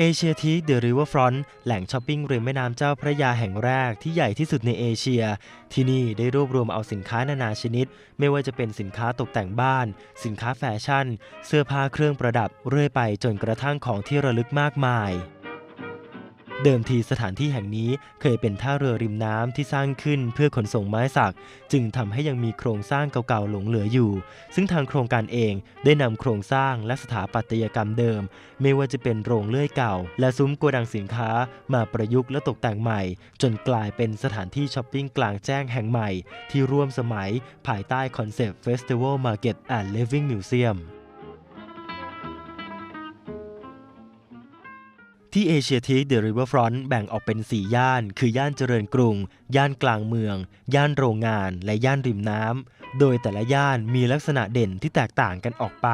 เอเชียทีเดอะริเวอร์ฟรอนต์แหล่งช้อปปิ้งริมแม่น้ำเจ้าพระยาแห่งแรกที่ใหญ่ที่สุดในเอเชีย ที่นี่ได้รวบรวมเอาสินค้านานาชนิด ไม่ว่าจะเป็นสินค้าตกแต่งบ้าน สินค้าแฟชั่น เสื้อผ้าเครื่องประดับเรื่อยไปจนกระทั่งของที่ระลึกมากมาย เดิมทีสถานที่แห่งนี้เคยเป็นท่าเรือริมน้ำที่สร้างขึ้นเพื่อขนส่งไม้สัก จึงทำให้ยังมีโครงสร้างเก่าๆหลงเหลืออยู่ ซึ่งทางโครงการเองได้นำโครงสร้างและสถาปัตยกรรมเดิม ไม่ว่าจะเป็นโรงเลื่อยเก่า และซุ้มโกดังสินค้า มาประยุกต์และตกแต่งใหม่ จนกลายเป็นสถานที่ช้อปปิ้งกลางแจ้งแห่งใหม่ ที่ร่วมสมัยภายใต้คอนเซปต์ Festival Market and Living Museum ที่เอเชียทีเดอะริเวอร์ฟรอนต์แบ่งออกเป็น 4 ย่าน คือย่านเจริญกรุง ย่านกลางเมือง ย่านโรงงาน และย่านริมน้ำ โดยแต่ละย่านมีลักษณะเด่นที่แตกต่างกันออกไป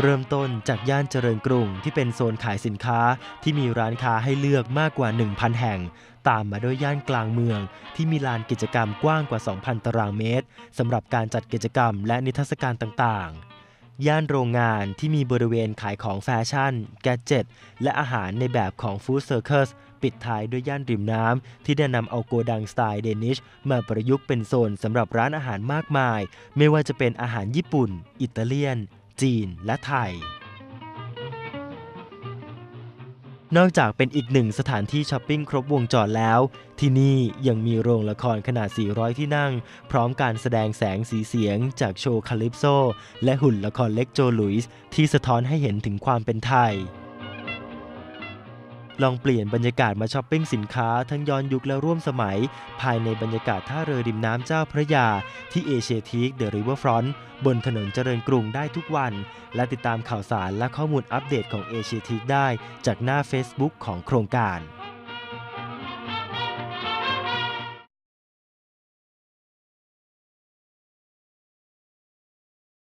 เริ่มต้นจากย่านเจริญกรุงที่เป็นโซนขายสินค้าที่มีร้านค้าให้เลือกมากกว่า 1,000 แห่ง ตามมาด้วยย่านกลางเมือง ที่มีลานกิจกรรมกว้างกว่า 2,000 ตารางเมตรสำหรับการจัดกิจกรรมและนิทรรศการต่างๆ ย่านโรงงานที่มีบริเวณขายของแฟชั่น แกดเจ็ต และอาหารในแบบของฟู้ดเซอร์เคิสปิดท้ายด้วยย่านริมน้ำที่ได้นำเอาโกดังสไตล์เดนิชมาประยุกต์เป็นโซนสำหรับร้านอาหารมากมาย ไม่ว่าจะเป็นอาหารญี่ปุ่น อิตาเลียน จีนและไทย นอกจากเป็นอีกหนึ่งสถานที่ช้อปปิ้งครบวงจรแล้ว ที่นี่ยังมีโรงละครขนาด 400 ที่นั่ง พร้อมการแสดงแสงสีเสียง จากโชว์คาลิปโซ และหุ่นละครเล็กโจลุยส์ที่สะท้อนให้เห็นถึงความเป็นไทย ลองเปลี่ยนบรรยากาศมาช้อปปิ้งสินค้าทั้งย้อนยุคและร่วมสมัย ภายในบรรยากาศท่าเรือริมน้ำเจ้าพระยา ที่เอเชียทีคเดอะริเวอร์ฟรอนต์บนถนนเจริญกรุงได้ทุกวัน และติดตามข่าวสารและข้อมูลอัปเดตของเอเชียทีคได้ จากหน้า Facebook ของโครงการ